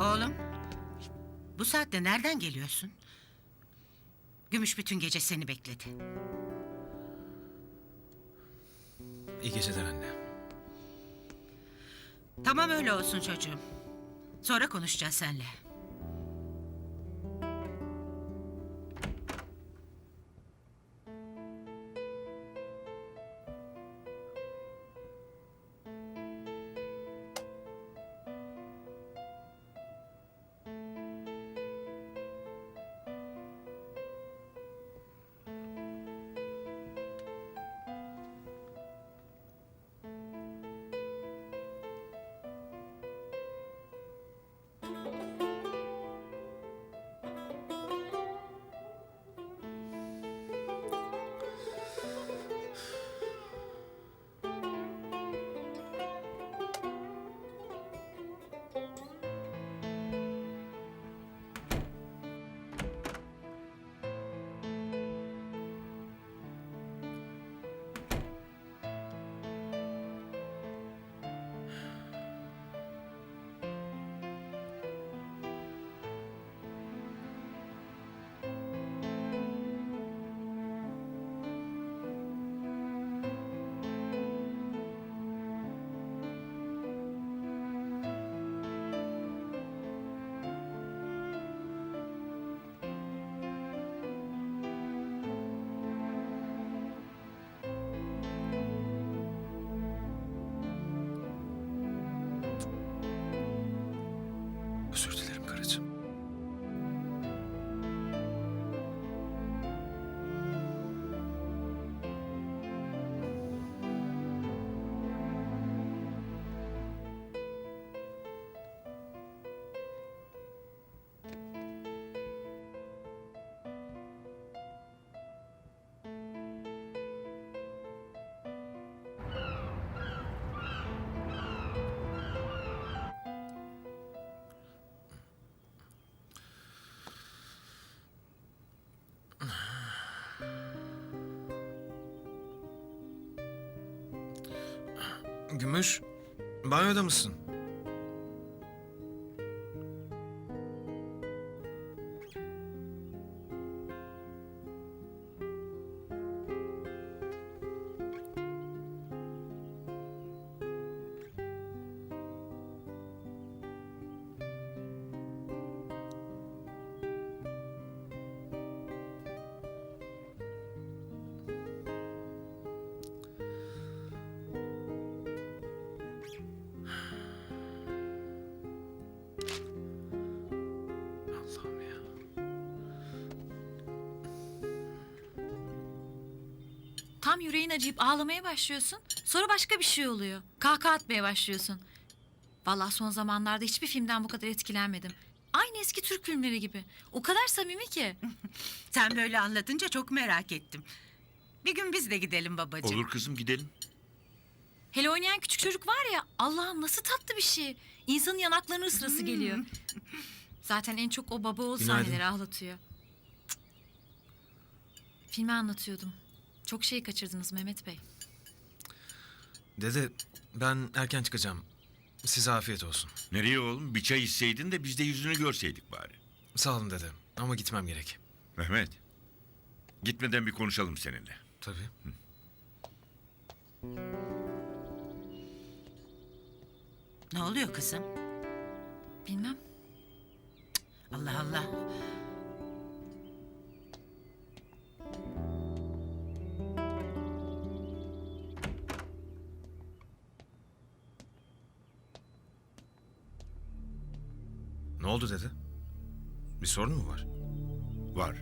Oğlum, bu saatte nereden geliyorsun? Gümüş bütün gece seni bekledi. İyi geceler anne. Tamam öyle olsun çocuğum. Sonra konuşacağız seninle. Gümüş, banyoda mısın? Tam yüreğin acıyıp ağlamaya başlıyorsun. Sonra başka bir şey oluyor. Kahkaha atmaya başlıyorsun. Vallahi son zamanlarda hiçbir filmden bu kadar etkilenmedim. Aynı eski Türk filmleri gibi. O kadar samimi ki. Sen böyle anlatınca çok merak ettim. Bir gün biz de gidelim babacığım. Olur kızım gidelim. Hele oynayan küçük çocuk var ya Allah'ım nasıl tatlı bir şey. İnsanın yanaklarını ısırası geliyor. Zaten en çok o baba oğul Günaydın. sahneleri ağlatıyor. Cık. Filmi anlatıyordum. Çok şey kaçırdınız Mehmet Bey. Dede, ben erken çıkacağım. Size afiyet olsun. Nereye oğlum? Bir çay içseydin de biz de yüzünü görseydik bari. Sağ olun dede. Ama gitmem gerek. Mehmet. Gitmeden bir konuşalım seninle. Tabii. Ne oluyor kızım? Bilmem. Allah Allah. Oldu dede? Bir sorun mu var? Var.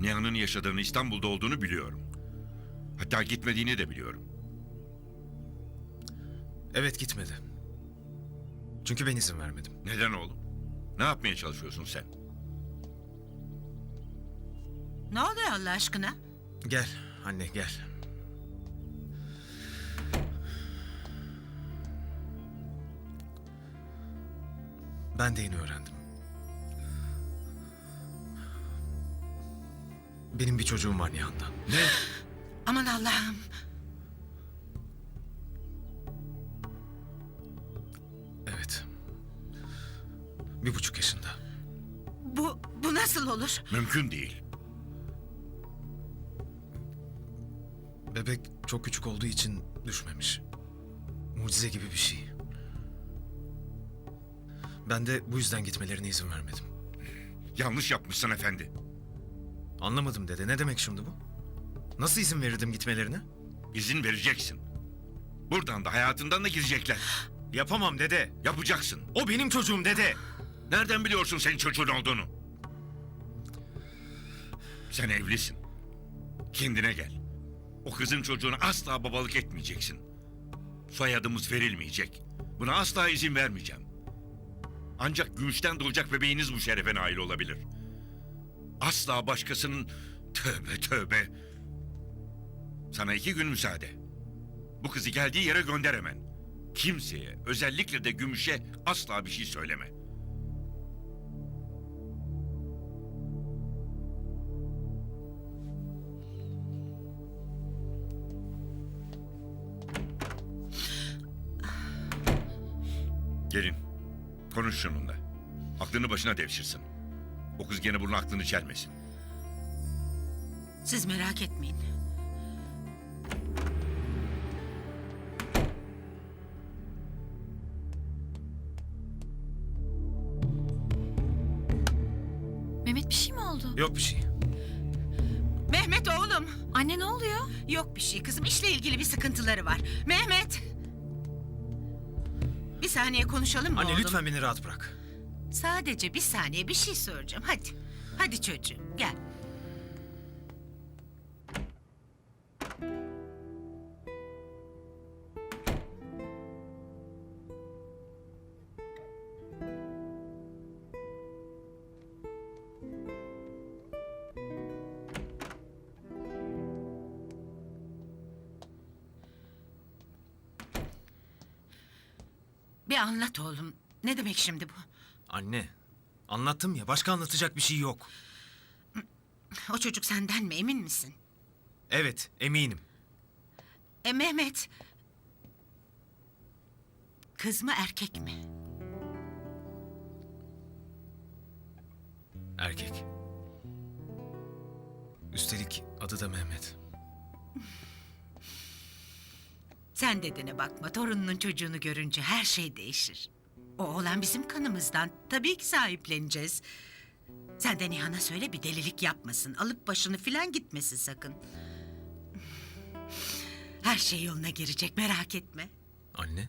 Nihan'ın yaşadığını İstanbul'da olduğunu biliyorum. Hatta gitmediğini de biliyorum. Evet gitmedi. Çünkü ben izin vermedim. Neden oğlum? Ne yapmaya çalışıyorsun sen? Ne oluyor Allah aşkına? Gel anne gel. Ben de yeni öğrendim. Benim bir çocuğum var Nihan'dan. Ne? Aman Allah'ım. Evet. Bir buçuk yaşında. Bu, bu nasıl olur? Mümkün değil. Bebek çok küçük olduğu için düşmemiş. Mucize gibi bir şey. Ben de bu yüzden gitmelerine izin vermedim. Yanlış yapmışsın efendi. Anlamadım dede. Ne demek şimdi bu? Nasıl izin verirdim gitmelerine? İzin vereceksin. Buradan da hayatından da gidecekler. Yapamam dede. Yapacaksın. O benim çocuğum dede. Nereden biliyorsun senin çocuğun olduğunu? Sen evlisin. Kendine gel. O kızın çocuğuna asla babalık etmeyeceksin. Soyadımız verilmeyecek. Buna asla izin vermeyeceğim. Ancak gümüşten doğacak bebeğiniz bu şerefe nail olabilir. Asla başkasının... Tövbe tövbe. Sana iki gün müsaade. Bu kızı geldiği yere gönder hemen. Kimseye, özellikle de gümüşe asla bir şey söyleme. Gelin. Konuş şununla. Aklını başına devşirsin. O kız gene bunun aklını çelmesin. Siz merak etmeyin. Mehmet bir şey mi oldu? Yok bir şey. Mehmet oğlum. Anne ne oluyor? Yok bir şey kızım. işle ilgili bir sıkıntıları var. Mehmet. Bir saniye konuşalım mı Anne oğlum? lütfen beni rahat bırak. Sadece bir saniye bir şey soracağım. Hadi. Hadi çocuğum gel. Bir anlat oğlum. Ne demek şimdi bu? Anne. Anlattım ya. Başka anlatacak bir şey yok. O çocuk senden mi emin misin? Evet eminim. E Mehmet. Kız mı erkek mi? Erkek. Üstelik adı da Mehmet. Sen dedene bakma. Torununun çocuğunu görünce her şey değişir. O oğlan bizim kanımızdan. Tabii ki sahipleneceğiz. Sen de Nihan'a söyle bir delilik yapmasın. Alıp başını filan gitmesin sakın. Her şey yoluna girecek merak etme. Anne.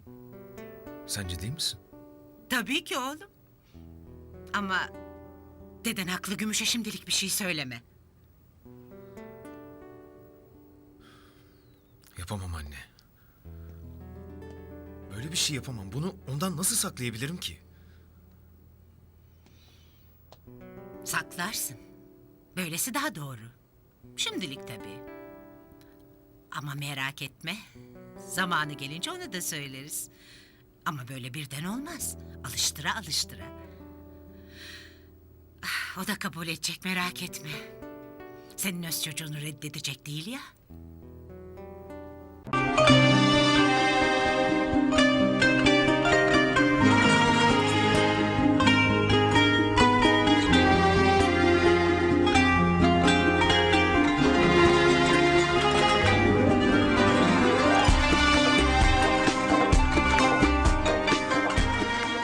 Sence değil misin? Tabii ki oğlum. Ama deden haklı Gümüş'e şimdilik bir şey söyleme. Yapamam anne. Böyle bir şey yapamam. Bunu ondan nasıl saklayabilirim ki? Saklarsın. Böylesi daha doğru. Şimdilik tabii. Ama merak etme. Zamanı gelince onu da söyleriz. Ama böyle birden olmaz. Alıştıra alıştıra. Ah, O da kabul edecek merak etme. Senin öz çocuğunu reddedecek değil ya.